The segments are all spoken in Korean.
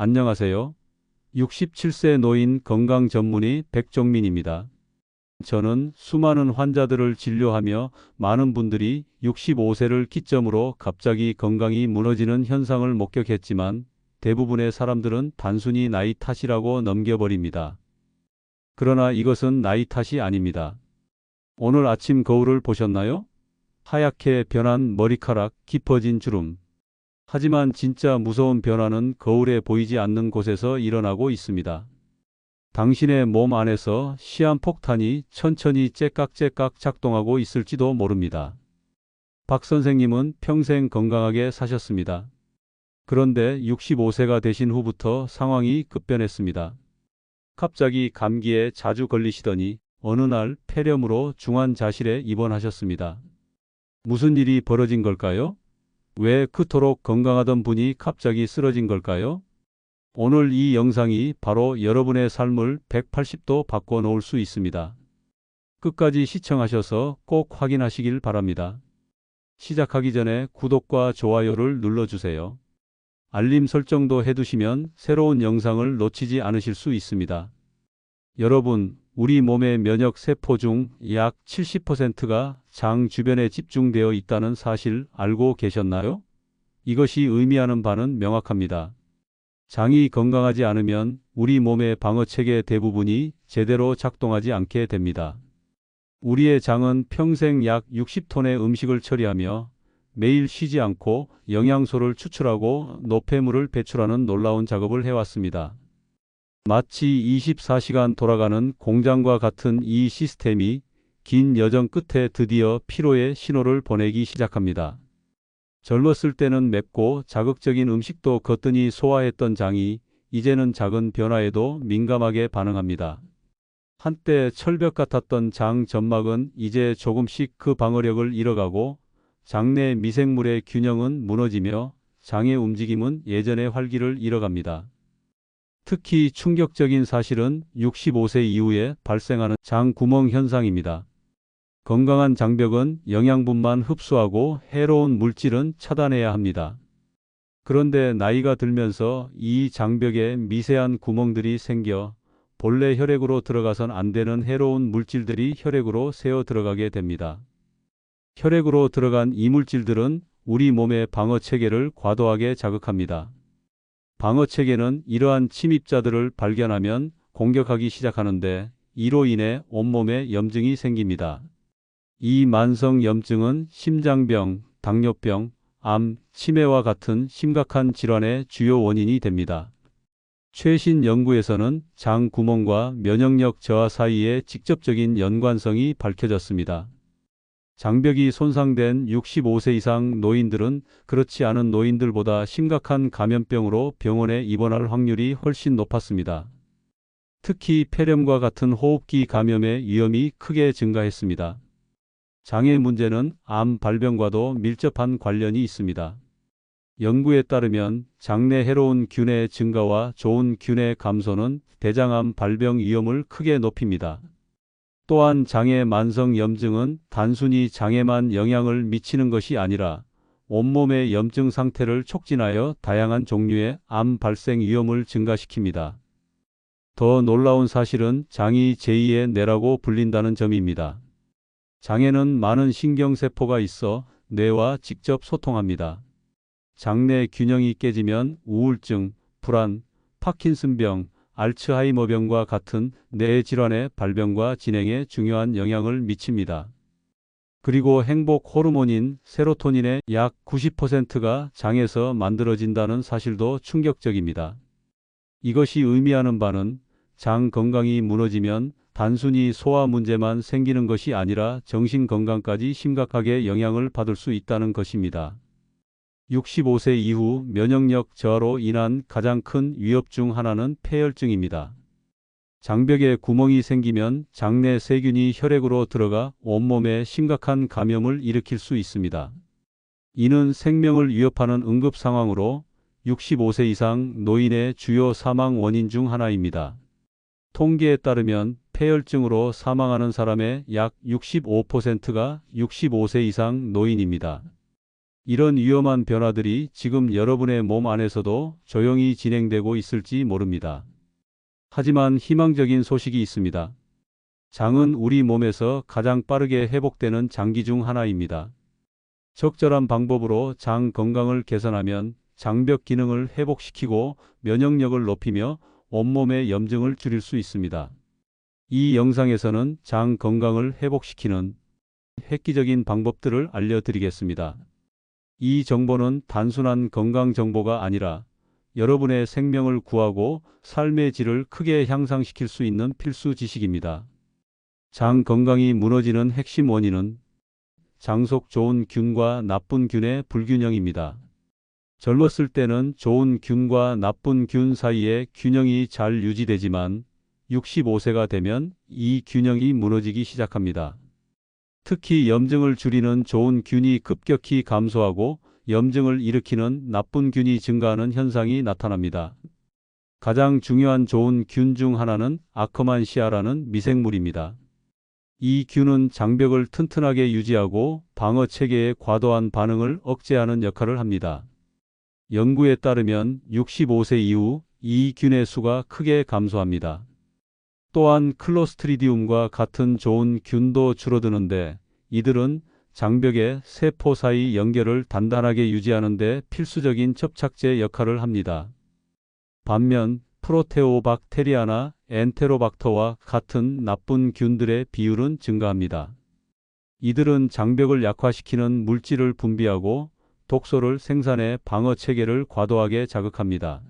안녕하세요. 67세 노인 건강 전문의 백종민입니다. 저는 수많은 환자들을 진료하며 많은 분들이 65세를 기점으로 갑자기 건강이 무너지는 현상을 목격했지만 대부분의 사람들은 단순히 나이 탓이라고 넘겨버립니다. 그러나 이것은 나이 탓이 아닙니다. 오늘 아침 거울을 보셨나요? 하얗게 변한 머리카락, 깊어진 주름. 하지만 진짜 무서운 변화는 거울에 보이지 않는 곳에서 일어나고 있습니다. 당신의 몸 안에서 시한폭탄이 천천히 째깍째깍 작동하고 있을지도 모릅니다. 박 선생님은 평생 건강하게 사셨습니다. 그런데 65세가 되신 후부터 상황이 급변했습니다. 갑자기 감기에 자주 걸리시더니 어느 날 폐렴으로 중환자실에 입원하셨습니다. 무슨 일이 벌어진 걸까요? 왜 그토록 건강하던 분이 갑자기 쓰러진 걸까요? 오늘 이 영상이 바로 여러분의 삶을 180도 바꿔 놓을 수 있습니다. 끝까지 시청하셔서 꼭 확인하시길 바랍니다. 시작하기 전에 구독과 좋아요를 눌러주세요. 알림 설정도 해두시면 새로운 영상을 놓치지 않으실 수 있습니다. 여러분, 우리 몸의 면역 세포 중 약 70%가 장 주변에 집중되어 있다는 사실 알고 계셨나요? 이것이 의미하는 바는 명확합니다. 장이 건강하지 않으면 우리 몸의 방어 체계 대부분이 제대로 작동하지 않게 됩니다. 우리의 장은 평생 약 60톤의 음식을 처리하며 매일 쉬지 않고 영양소를 추출하고 노폐물을 배출하는 놀라운 작업을 해왔습니다. 마치 24시간 돌아가는 공장과 같은 이 시스템이 긴 여정 끝에 드디어 피로의 신호를 보내기 시작합니다. 젊었을 때는 맵고 자극적인 음식도 거뜬히 소화했던 장이 이제는 작은 변화에도 민감하게 반응합니다. 한때 철벽 같았던 장 점막은 이제 조금씩 그 방어력을 잃어가고 장내 미생물의 균형은 무너지며 장의 움직임은 예전의 활기를 잃어갑니다. 특히 충격적인 사실은 65세 이후에 발생하는 장 구멍 현상입니다. 건강한 장벽은 영양분만 흡수하고 해로운 물질은 차단해야 합니다. 그런데 나이가 들면서 이 장벽에 미세한 구멍들이 생겨 본래 혈액으로 들어가선 안 되는 해로운 물질들이 혈액으로 새어 들어가게 됩니다. 혈액으로 들어간 이 물질들은 우리 몸의 방어 체계를 과도하게 자극합니다. 방어 체계는 이러한 침입자들을 발견하면 공격하기 시작하는데 이로 인해 온몸에 염증이 생깁니다. 이 만성 염증은 심장병, 당뇨병, 암, 치매와 같은 심각한 질환의 주요 원인이 됩니다. 최신 연구에서는 장 구멍과 면역력 저하 사이의 직접적인 연관성이 밝혀졌습니다. 장벽이 손상된 65세 이상 노인들은 그렇지 않은 노인들보다 심각한 감염병으로 병원에 입원할 확률이 훨씬 높았습니다. 특히 폐렴과 같은 호흡기 감염의 위험이 크게 증가했습니다. 장의 문제는 암 발병과도 밀접한 관련이 있습니다. 연구에 따르면 장내 해로운 균의 증가와 좋은 균의 감소는 대장암 발병 위험을 크게 높입니다. 또한 장의 만성 염증은 단순히 장에만 영향을 미치는 것이 아니라 온몸의 염증 상태를 촉진하여 다양한 종류의 암 발생 위험을 증가시킵니다. 더 놀라운 사실은 장이 제2의 뇌라고 불린다는 점입니다. 장에는 많은 신경세포가 있어 뇌와 직접 소통합니다. 장내 균형이 깨지면 우울증, 불안, 파킨슨병, 알츠하이머병과 같은 뇌 질환의 발병과 진행에 중요한 영향을 미칩니다. 그리고 행복 호르몬인 세로토닌의 약 90%가 장에서 만들어진다는 사실도 충격적입니다. 이것이 의미하는 바는 장 건강이 무너지면 단순히 소화 문제만 생기는 것이 아니라 정신 건강까지 심각하게 영향을 받을 수 있다는 것입니다. 65세 이후 면역력 저하로 인한 가장 큰 위협 중 하나는 폐혈증입니다. 장벽에 구멍이 생기면 장내 세균이 혈액으로 들어가 온몸에 심각한 감염을 일으킬 수 있습니다. 이는 생명을 위협하는 응급 상황으로 65세 이상 노인의 주요 사망 원인 중 하나입니다. 통계에 따르면 폐혈증으로 사망하는 사람의 약 65%가 65세 이상 노인입니다. 이런 위험한 변화들이 지금 여러분의 몸 안에서도 조용히 진행되고 있을지 모릅니다. 하지만 희망적인 소식이 있습니다. 장은 우리 몸에서 가장 빠르게 회복되는 장기 중 하나입니다. 적절한 방법으로 장 건강을 개선하면 장벽 기능을 회복시키고 면역력을 높이며 온몸의 염증을 줄일 수 있습니다. 이 영상에서는 장 건강을 회복시키는 획기적인 방법들을 알려드리겠습니다. 이 정보는 단순한 건강 정보가 아니라 여러분의 생명을 구하고 삶의 질을 크게 향상시킬 수 있는 필수 지식입니다. 장 건강이 무너지는 핵심 원인은 장속 좋은 균과 나쁜 균의 불균형입니다. 젊었을 때는 좋은 균과 나쁜 균 사이의 균형이 잘 유지되지만 65세가 되면 이 균형이 무너지기 시작합니다. 특히 염증을 줄이는 좋은 균이 급격히 감소하고 염증을 일으키는 나쁜 균이 증가하는 현상이 나타납니다. 가장 중요한 좋은 균 중 하나는 아커만시아라는 미생물입니다. 이 균은 장벽을 튼튼하게 유지하고 방어 체계의 과도한 반응을 억제하는 역할을 합니다. 연구에 따르면 65세 이후 이 균의 수가 크게 감소합니다. 또한 클로스트리디움과 같은 좋은 균도 줄어드는데 이들은 장벽의 세포 사이 연결을 단단하게 유지하는 데 필수적인 접착제 역할을 합니다. 반면 프로테오박테리아나 엔테로박터와 같은 나쁜 균들의 비율은 증가합니다. 이들은 장벽을 약화시키는 물질을 분비하고 독소를 생산해 방어 체계를 과도하게 자극합니다.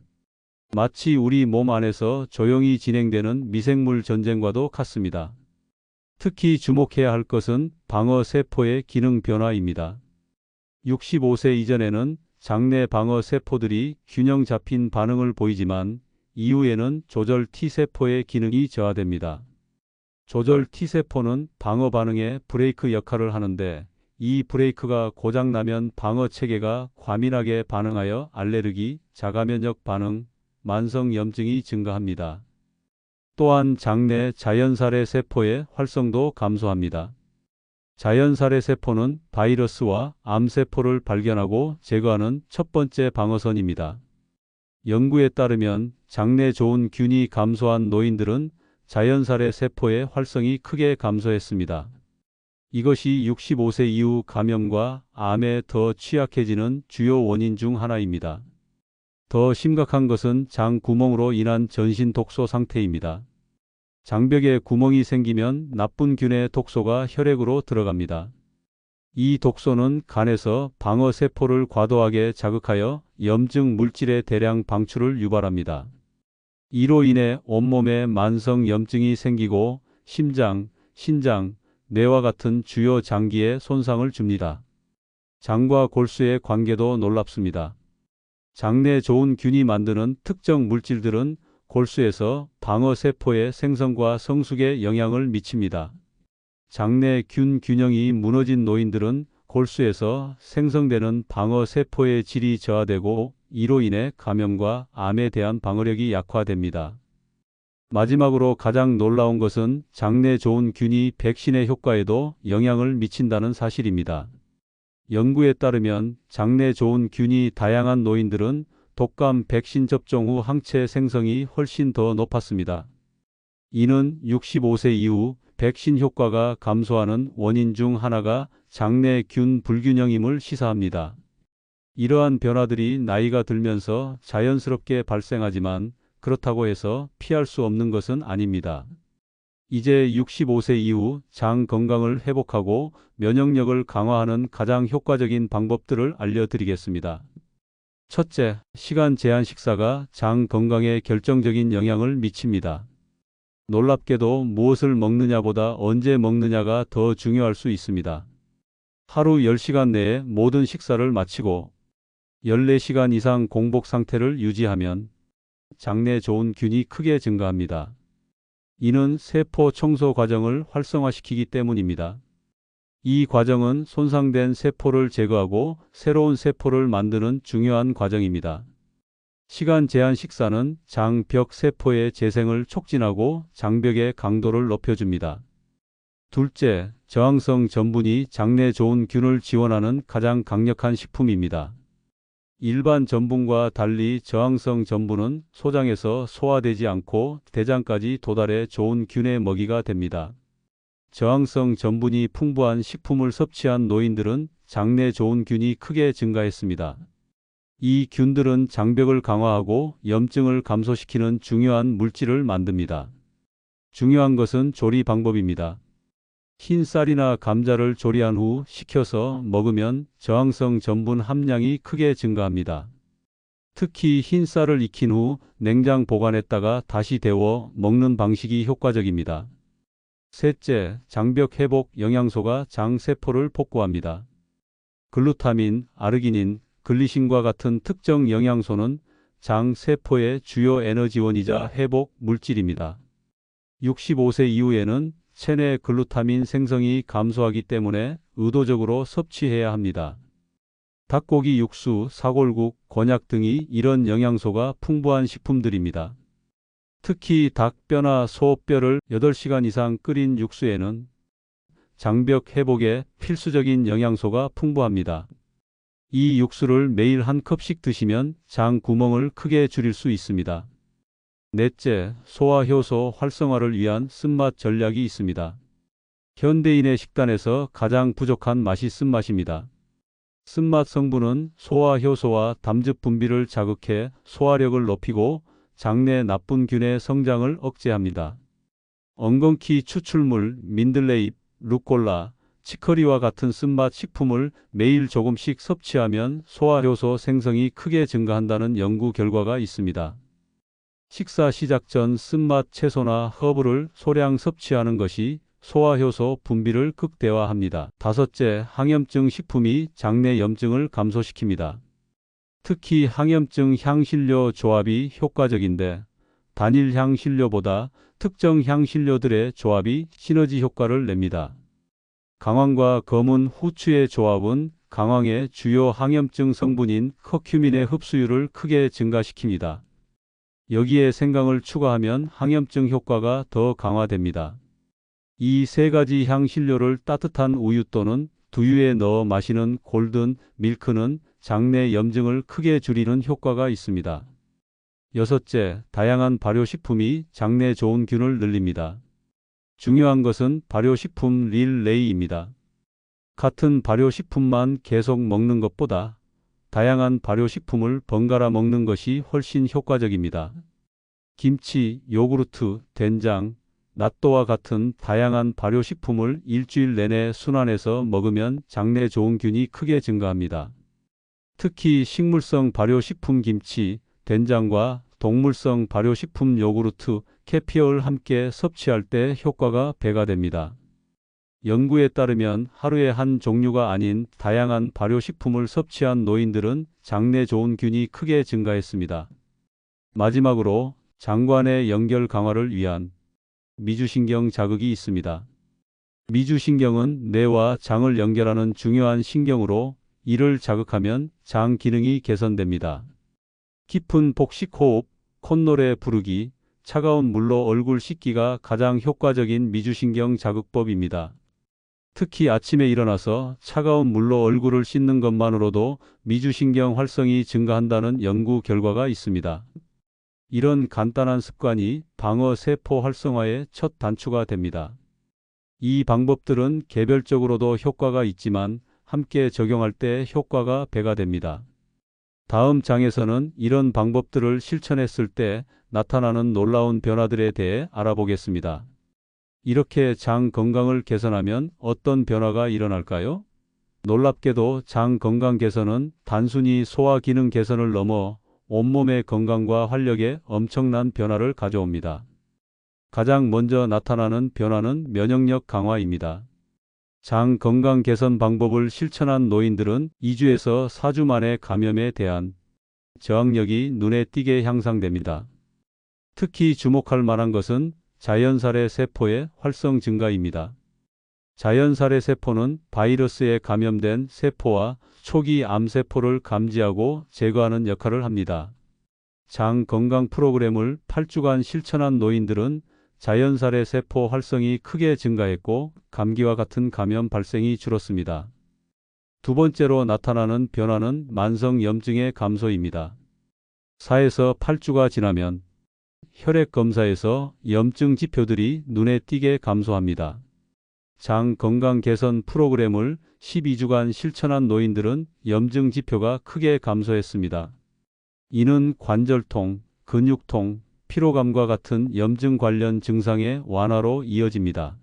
마치 우리 몸 안에서 조용히 진행되는 미생물 전쟁과도 같습니다. 특히 주목해야 할 것은 방어 세포의 기능 변화입니다. 65세 이전에는 장내 방어 세포들이 균형 잡힌 반응을 보이지만 이후에는 조절 T세포의 기능이 저하됩니다. 조절 T세포는 방어 반응의 브레이크 역할을 하는데 이 브레이크가 고장나면 방어 체계가 과민하게 반응하여 알레르기, 자가면역 반응, 만성 염증이 증가합니다. 또한 장내 자연살해 세포의 활성도 감소합니다. 자연살해 세포는 바이러스와 암세포를 발견하고 제거하는 첫 번째 방어선입니다. 연구에 따르면 장내 좋은 균이 감소한 노인들은 자연살해 세포의 활성이 크게 감소했습니다. 이것이 65세 이후 감염과 암에 더 취약해지는 주요 원인 중 하나입니다. 더 심각한 것은 장 구멍으로 인한 전신 독소 상태입니다. 장벽에 구멍이 생기면 나쁜 균의 독소가 혈액으로 들어갑니다. 이 독소는 간에서 방어 세포를 과도하게 자극하여 염증 물질의 대량 방출을 유발합니다. 이로 인해 온몸에 만성 염증이 생기고 심장, 신장, 뇌와 같은 주요 장기에 손상을 줍니다. 장과 골수의 관계도 놀랍습니다. 장내 좋은 균이 만드는 특정 물질들은 골수에서 방어 세포의 생성과 성숙에 영향을 미칩니다. 장내 균 균형이 무너진 노인들은 골수에서 생성되는 방어 세포의 질이 저하되고 이로 인해 감염과 암에 대한 방어력이 약화됩니다. 마지막으로 가장 놀라운 것은 장내 좋은 균이 백신의 효과에도 영향을 미친다는 사실입니다. 연구에 따르면 장내 좋은 균이 다양한 노인들은 독감 백신 접종 후 항체 생성이 훨씬 더 높았습니다. 이는 65세 이후 백신 효과가 감소하는 원인 중 하나가 장내 균 불균형임을 시사합니다. 이러한 변화들이 나이가 들면서 자연스럽게 발생하지만 그렇다고 해서 피할 수 없는 것은 아닙니다. 이제 65세 이후 장 건강을 회복하고 면역력을 강화하는 가장 효과적인 방법들을 알려드리겠습니다. 첫째, 시간 제한 식사가 장 건강에 결정적인 영향을 미칩니다. 놀랍게도 무엇을 먹느냐보다 언제 먹느냐가 더 중요할 수 있습니다. 하루 10시간 내에 모든 식사를 마치고 14시간 이상 공복 상태를 유지하면 장내 좋은 균이 크게 증가합니다. 이는 세포 청소 과정을 활성화시키기 때문입니다. 이 과정은 손상된 세포를 제거하고 새로운 세포를 만드는 중요한 과정입니다. 시간 제한 식사는 장벽 세포의 재생을 촉진하고 장벽의 강도를 높여줍니다. 둘째, 저항성 전분이 장내 좋은 균을 지원하는 가장 강력한 식품입니다. 일반 전분과 달리 저항성 전분은 소장에서 소화되지 않고 대장까지 도달해 좋은 균의 먹이가 됩니다. 저항성 전분이 풍부한 식품을 섭취한 노인들은 장내 좋은 균이 크게 증가했습니다. 이 균들은 장벽을 강화하고 염증을 감소시키는 중요한 물질을 만듭니다. 중요한 것은 조리 방법입니다. 흰 쌀이나 감자를 조리한 후 식혀서 먹으면 저항성 전분 함량이 크게 증가합니다. 특히 흰 쌀을 익힌 후 냉장 보관했다가 다시 데워 먹는 방식이 효과적입니다. 셋째, 장벽 회복 영양소가 장 세포를 복구합니다. 글루타민, 아르기닌, 글리신과 같은 특정 영양소는 장 세포의 주요 에너지원이자 회복 물질입니다. 65세 이후에는 체내 글루타민 생성이 감소하기 때문에 의도적으로 섭취해야 합니다. 닭고기 육수, 사골국, 곤약 등이 이런 영양소가 풍부한 식품들입니다. 특히 닭뼈나 소뼈를 8시간 이상 끓인 육수에는 장벽 회복에 필수적인 영양소가 풍부합니다. 이 육수를 매일 한 컵씩 드시면 장 구멍을 크게 줄일 수 있습니다. 넷째, 소화효소 활성화를 위한 쓴맛 전략이 있습니다. 현대인의 식단에서 가장 부족한 맛이 쓴맛입니다. 쓴맛 성분은 소화효소와 담즙 분비를 자극해 소화력을 높이고 장내 나쁜 균의 성장을 억제합니다. 엉겅퀴 추출물, 민들레잎, 루꼴라, 치커리와 같은 쓴맛 식품을 매일 조금씩 섭취하면 소화효소 생성이 크게 증가한다는 연구 결과가 있습니다. 식사 시작 전 쓴맛 채소나 허브를 소량 섭취하는 것이 소화효소 분비를 극대화합니다. 다섯째, 항염증 식품이 장내 염증을 감소시킵니다. 특히 항염증 향신료 조합이 효과적인데 단일 향신료보다 특정 향신료들의 조합이 시너지 효과를 냅니다. 강황과 검은 후추의 조합은 강황의 주요 항염증 성분인 커큐민의 흡수율을 크게 증가시킵니다. 여기에 생강을 추가하면 항염증 효과가 더 강화됩니다. 이 세 가지 향신료를 따뜻한 우유 또는 두유에 넣어 마시는 골든 밀크는 장내 염증을 크게 줄이는 효과가 있습니다. 여섯째, 다양한 발효식품이 장내 좋은 균을 늘립니다. 중요한 것은 발효식품 릴레이입니다. 같은 발효식품만 계속 먹는 것보다 다양한 발효식품을 번갈아 먹는 것이 훨씬 효과적입니다. 김치, 요구르트, 된장, 낫또와 같은 다양한 발효식품을 일주일 내내 순환해서 먹으면 장내 좋은 균이 크게 증가합니다. 특히 식물성 발효식품 김치, 된장과 동물성 발효식품 요구르트, 캐피어를 함께 섭취할 때 효과가 배가 됩니다. 연구에 따르면 하루에 한 종류가 아닌 다양한 발효식품을 섭취한 노인들은 장내 좋은 균이 크게 증가했습니다. 마지막으로 장관의 연결 강화를 위한 미주신경 자극이 있습니다. 미주신경은 뇌와 장을 연결하는 중요한 신경으로 이를 자극하면 장 기능이 개선됩니다. 깊은 복식 호흡, 콧노래 부르기, 차가운 물로 얼굴 씻기가 가장 효과적인 미주신경 자극법입니다. 특히 아침에 일어나서 차가운 물로 얼굴을 씻는 것만으로도 미주신경 활성이 증가한다는 연구 결과가 있습니다. 이런 간단한 습관이 방어 세포 활성화의 첫 단추가 됩니다. 이 방법들은 개별적으로도 효과가 있지만 함께 적용할 때 효과가 배가 됩니다. 다음 장에서는 이런 방법들을 실천했을 때 나타나는 놀라운 변화들에 대해 알아보겠습니다. 이렇게 장 건강을 개선하면 어떤 변화가 일어날까요? 놀랍게도 장 건강 개선은 단순히 소화 기능 개선을 넘어 온몸의 건강과 활력에 엄청난 변화를 가져옵니다. 가장 먼저 나타나는 변화는 면역력 강화입니다. 장 건강 개선 방법을 실천한 노인들은 2주에서 4주 만에 감염에 대한 저항력이 눈에 띄게 향상됩니다. 특히 주목할 만한 것은 자연살의 세포의 활성 증가입니다. 자연살의 세포는 바이러스에 감염된 세포와 초기 암세포를 감지하고 제거하는 역할을 합니다. 장 건강 프로그램을 8주간 실천한 노인들은 자연살의 세포 활성이 크게 증가했고 감기와 같은 감염 발생이 줄었습니다. 두 번째로 나타나는 변화는 만성 염증의 감소입니다. 4에서 8주가 지나면 혈액 검사에서 염증 지표들이 눈에 띄게 감소합니다. 장 건강 개선 프로그램을 12주간 실천한 노인들은 염증 지표가 크게 감소했습니다. 이는 관절통, 근육통, 피로감과 같은 염증 관련 증상의 완화로 이어집니다.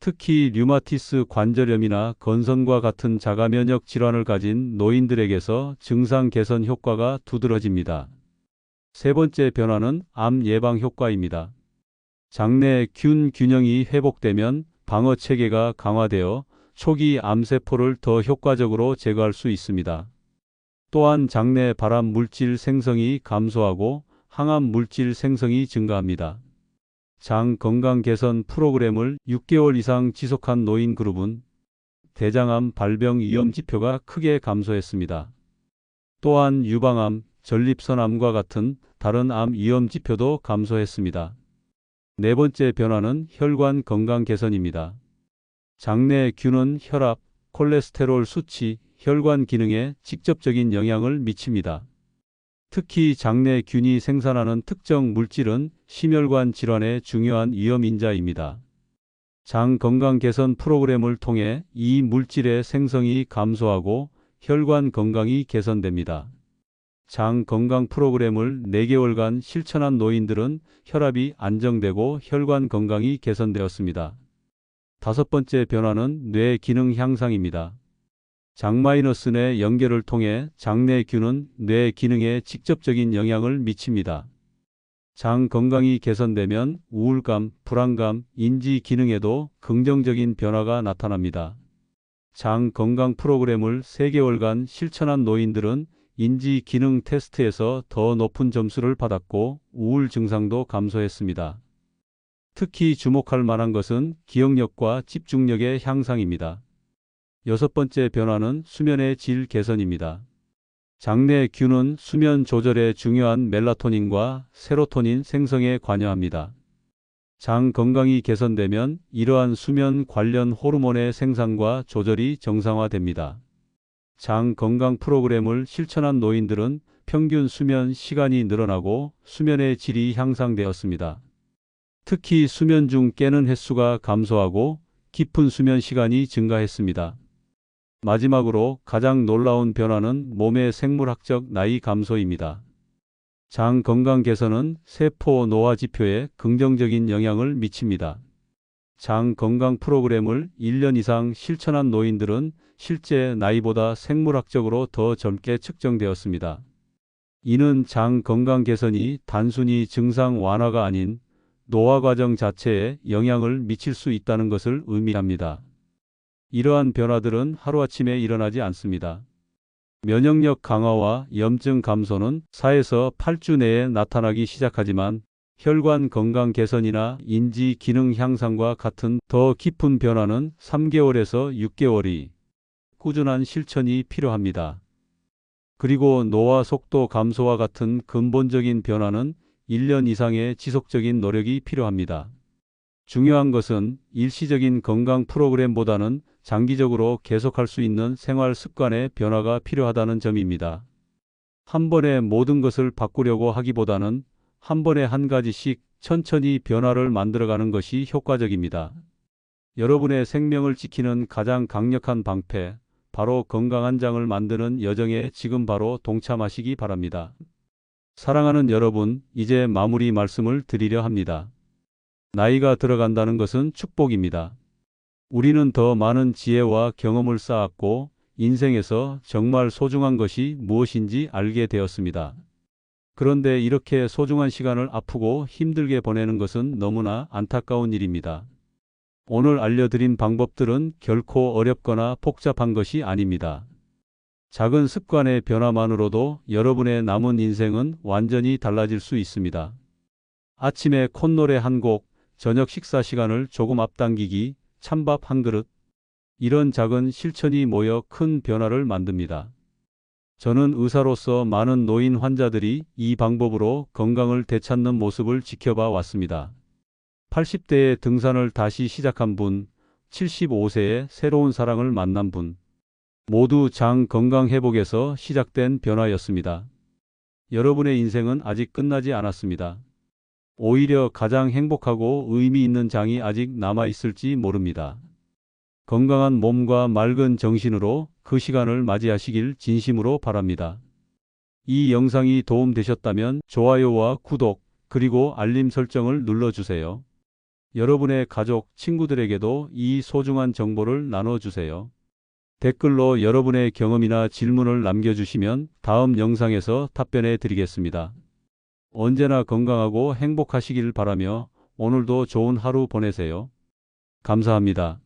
특히 류마티스 관절염이나 건선과 같은 자가 면역 질환을 가진 노인들에게서 증상 개선 효과가 두드러집니다. 세 번째 변화는 암 예방 효과입니다. 장내 균 균형이 회복되면 방어 체계가 강화되어 초기 암세포를 더 효과적으로 제거할 수 있습니다. 또한 장내 발암 물질 생성이 감소하고 항암 물질 생성이 증가합니다. 장 건강 개선 프로그램을 6개월 이상 지속한 노인 그룹은 대장암 발병 위험 지표가 크게 감소했습니다. 또한 유방암, 전립선암과 같은 다른 암 위험 지표도 감소했습니다. 네 번째 변화는 혈관 건강 개선입니다. 장내 균은 혈압, 콜레스테롤 수치, 혈관 기능에 직접적인 영향을 미칩니다. 특히 장내 균이 생산하는 특정 물질은 심혈관 질환의 중요한 위험 인자입니다. 장 건강 개선 프로그램을 통해 이 물질의 생성이 감소하고 혈관 건강이 개선됩니다. 장 건강 프로그램을 4개월간 실천한 노인들은 혈압이 안정되고 혈관 건강이 개선되었습니다. 다섯 번째 변화는 뇌 기능 향상입니다. 장마이너스 내 연결을 통해 장내 균은 뇌 기능에 직접적인 영향을 미칩니다. 장 건강이 개선되면 우울감, 불안감, 인지 기능에도 긍정적인 변화가 나타납니다. 장 건강 프로그램을 3개월간 실천한 노인들은 인지 기능 테스트에서 더 높은 점수를 받았고 우울 증상도 감소했습니다. 특히 주목할 만한 것은 기억력과 집중력의 향상입니다. 여섯 번째 변화는 수면의 질 개선입니다. 장내 균은 수면 조절에 중요한 멜라토닌과 세로토닌 생성에 관여합니다. 장 건강이 개선되면 이러한 수면 관련 호르몬의 생산과 조절이 정상화됩니다. 장 건강 프로그램을 실천한 노인들은 평균 수면 시간이 늘어나고 수면의 질이 향상되었습니다. 특히 수면 중 깨는 횟수가 감소하고 깊은 수면 시간이 증가했습니다. 마지막으로 가장 놀라운 변화는 몸의 생물학적 나이 감소입니다. 장 건강 개선은 세포 노화 지표에 긍정적인 영향을 미칩니다. 장 건강 프로그램을 1년 이상 실천한 노인들은 실제 나이보다 생물학적으로 더 젊게 측정되었습니다. 이는 장 건강 개선이 단순히 증상 완화가 아닌 노화 과정 자체에 영향을 미칠 수 있다는 것을 의미합니다. 이러한 변화들은 하루아침에 일어나지 않습니다. 면역력 강화와 염증 감소는 4에서 8주 내에 나타나기 시작하지만 혈관 건강 개선이나 인지 기능 향상과 같은 더 깊은 변화는 3개월에서 6개월이 꾸준한 실천이 필요합니다. 그리고 노화 속도 감소와 같은 근본적인 변화는 1년 이상의 지속적인 노력이 필요합니다. 중요한 것은 일시적인 건강 프로그램보다는 장기적으로 계속할 수 있는 생활 습관의 변화가 필요하다는 점입니다. 한 번에 모든 것을 바꾸려고 하기보다는 한 번에 한 가지씩 천천히 변화를 만들어가는 것이 효과적입니다. 여러분의 생명을 지키는 가장 강력한 방패, 바로 건강한 장을 만드는 여정에 지금 바로 동참하시기 바랍니다. 사랑하는 여러분, 이제 마무리 말씀을 드리려 합니다. 나이가 들어간다는 것은 축복입니다. 우리는 더 많은 지혜와 경험을 쌓았고 인생에서 정말 소중한 것이 무엇인지 알게 되었습니다. 그런데 이렇게 소중한 시간을 아프고 힘들게 보내는 것은 너무나 안타까운 일입니다. 오늘 알려드린 방법들은 결코 어렵거나 복잡한 것이 아닙니다. 작은 습관의 변화만으로도 여러분의 남은 인생은 완전히 달라질 수 있습니다. 아침에 콧노래 한 곡, 저녁 식사 시간을 조금 앞당기기, 찬밥 한 그릇. 이런 작은 실천이 모여 큰 변화를 만듭니다. 저는 의사로서 많은 노인 환자들이 이 방법으로 건강을 되찾는 모습을 지켜봐 왔습니다. 80대에 등산을 다시 시작한 분, 75세에 새로운 사랑을 만난 분. 모두 장 건강 회복에서 시작된 변화였습니다. 여러분의 인생은 아직 끝나지 않았습니다. 오히려 가장 행복하고 의미 있는 장이 아직 남아 있을지 모릅니다. 건강한 몸과 맑은 정신으로 그 시간을 맞이하시길 진심으로 바랍니다. 이 영상이 도움되셨다면 좋아요와 구독, 그리고 알림 설정을 눌러주세요. 여러분의 가족, 친구들에게도 이 소중한 정보를 나눠주세요. 댓글로 여러분의 경험이나 질문을 남겨주시면 다음 영상에서 답변해 드리겠습니다. 언제나 건강하고 행복하시길 바라며 오늘도 좋은 하루 보내세요. 감사합니다.